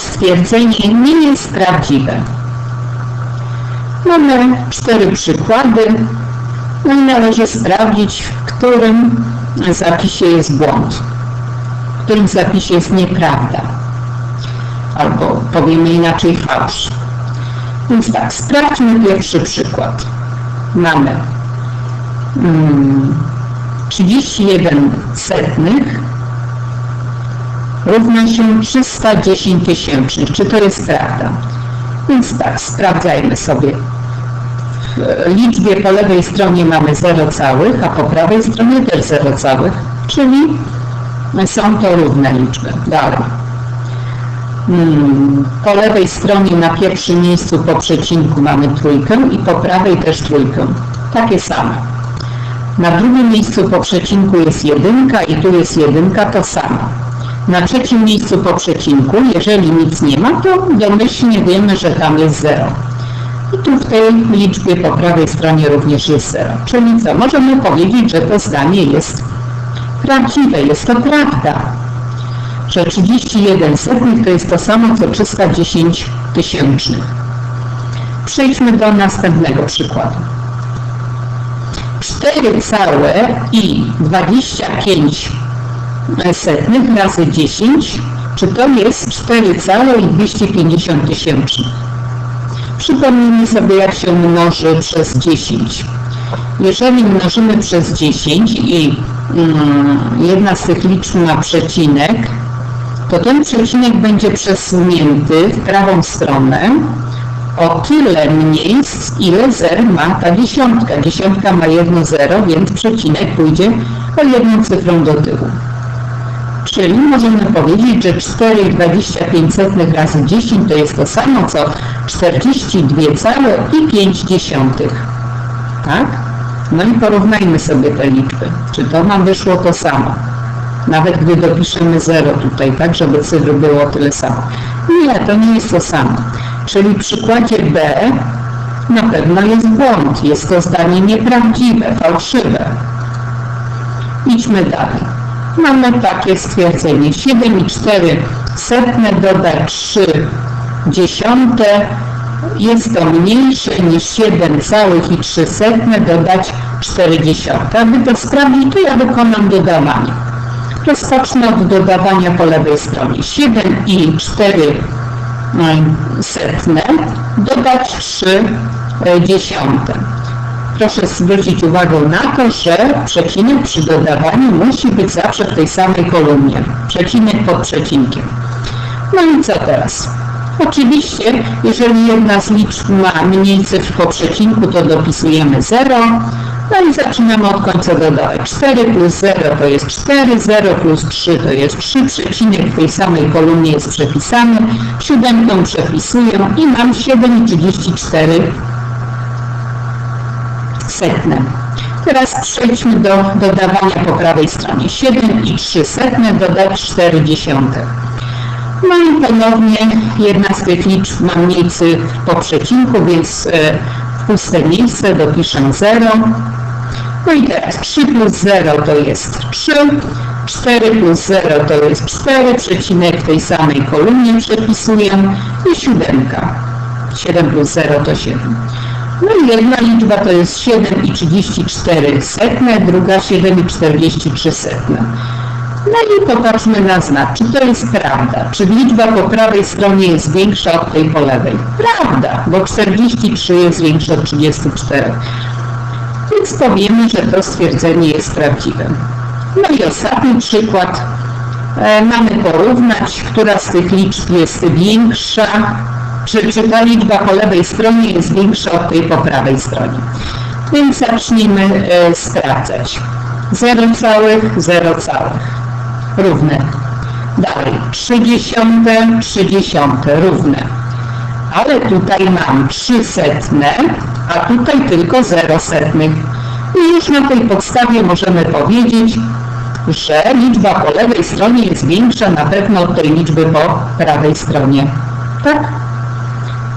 stwierdzenie nie jest prawdziwe. Mamy cztery przykłady, no i należy sprawdzić, w którym zapisie jest błąd, w którym zapisie jest nieprawda, albo powiemy inaczej fałsz. Więc tak, sprawdźmy pierwszy przykład. Mamy mm, 31 setnych równa się 310 tysięcznych. Czy to jest prawda? Więc tak, sprawdzajmy sobie. W liczbie po lewej stronie mamy 0 całych, a po prawej stronie też 0 całych, czyli są to równe liczby. Dalej. Hmm, po lewej stronie na pierwszym miejscu po przecinku mamy trójkę i po prawej też trójkę. Takie same. Na drugim miejscu po przecinku jest jedynka i tu jest jedynka, to samo. Na trzecim miejscu po przecinku, jeżeli nic nie ma, to domyślnie wiemy, że tam jest 0. I tu w tej liczbie po prawej stronie również jest 0. Czyli co? Możemy powiedzieć, że to zdanie jest prawdziwe, jest to prawda. Że 31 setnych to jest to samo, co 310 tysięcznych. Przejdźmy do następnego przykładu. 4 całe i 25 setnych razy 10, czy to jest 4 całe i 250 tysięcznych. Przypomnijmy sobie, jak się mnoży przez 10. Jeżeli mnożymy przez 10 i mm, jedna z tych liczb ma przecinek, to ten przecinek będzie przesunięty w prawą stronę o tyle miejsc, ile zer ma ta dziesiątka. Dziesiątka ma jedno zero, więc przecinek pójdzie o jedną cyfrą do tyłu. Czyli możemy powiedzieć, że 4,25 razy 10 to jest to samo, co 42,5. Tak? No i porównajmy sobie te liczby. Czy to nam wyszło to samo? Nawet gdy dopiszemy 0 tutaj, tak, żeby cyfr było tyle samo. Nie, to nie jest to samo. Czyli w przykładzie B na pewno jest błąd. Jest to zdanie nieprawdziwe, fałszywe. Idźmy dalej. Mamy takie stwierdzenie. 7,4 setne dodać 3 dziesiąte jest to mniejsze niż 7 całych i 3 setne dodać 4 dziesiąte. Aby to sprawdzić, to ja wykonam dodawanie. Rozpocznę od dodawania po lewej stronie. 7 i 4 setne dodać 3 dziesiąte. Proszę zwrócić uwagę na to, że przecinek przy dodawaniu musi być zawsze w tej samej kolumnie. Przecinek pod przecinkiem. No i co teraz? Oczywiście, jeżeli jedna z liczb ma mniej cyfr po przecinku, to dopisujemy 0. No i zaczynamy od końca dodawać. 4 plus 0 to jest 4, 0 plus 3 to jest 3, przecinek w tej samej kolumnie jest przepisany, siódemkę przepisuję i mam 7,34 setne. Teraz przejdźmy do dodawania po prawej stronie. 7 i 3 setne dodać 4 dziesiąte. No i ponownie jedna z tych liczb ma mniej cyfr po przecinku, więc w puste miejsce dopiszę 0. No i teraz 3 plus 0 to jest 3, 4 plus 0 to jest 4, przecinek w tej samej kolumnie przepisuję i 7. 7 plus 0 to 7. No i jedna liczba to jest 7,34 setne, druga 7,43 setne. No i popatrzmy na znak, czy to jest prawda, czy liczba po prawej stronie jest większa od tej po lewej. Prawda, bo 43 jest większe od 34. Więc powiemy, że to stwierdzenie jest prawdziwe. No i ostatni przykład. E, mamy porównać, która z tych liczb jest większa czy ta liczba po lewej stronie jest większa od tej po prawej stronie. Więc zacznijmy e, sprawdzać. 0 całych, 0 całych. Równe. Dalej. 3 dziesiąte, 3 dziesiąte. Równe. Ale tutaj mam 3 setne, a tutaj tylko 0 setnych. I już na tej podstawie możemy powiedzieć, że liczba po lewej stronie jest większa na pewno od tej liczby po prawej stronie. Tak?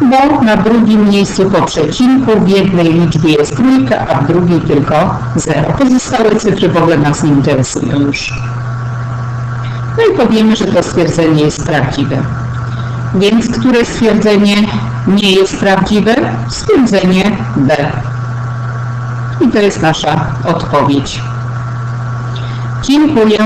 Bo na drugim miejscu po przecinku w jednej liczbie jest trójka, a w drugiej tylko zero. Pozostałe cyfry w ogóle nas nie interesują już. No i powiemy, że to stwierdzenie jest prawdziwe. Więc które stwierdzenie nie jest prawdziwe? Stwierdzenie B. I to jest nasza odpowiedź. Dziękuję.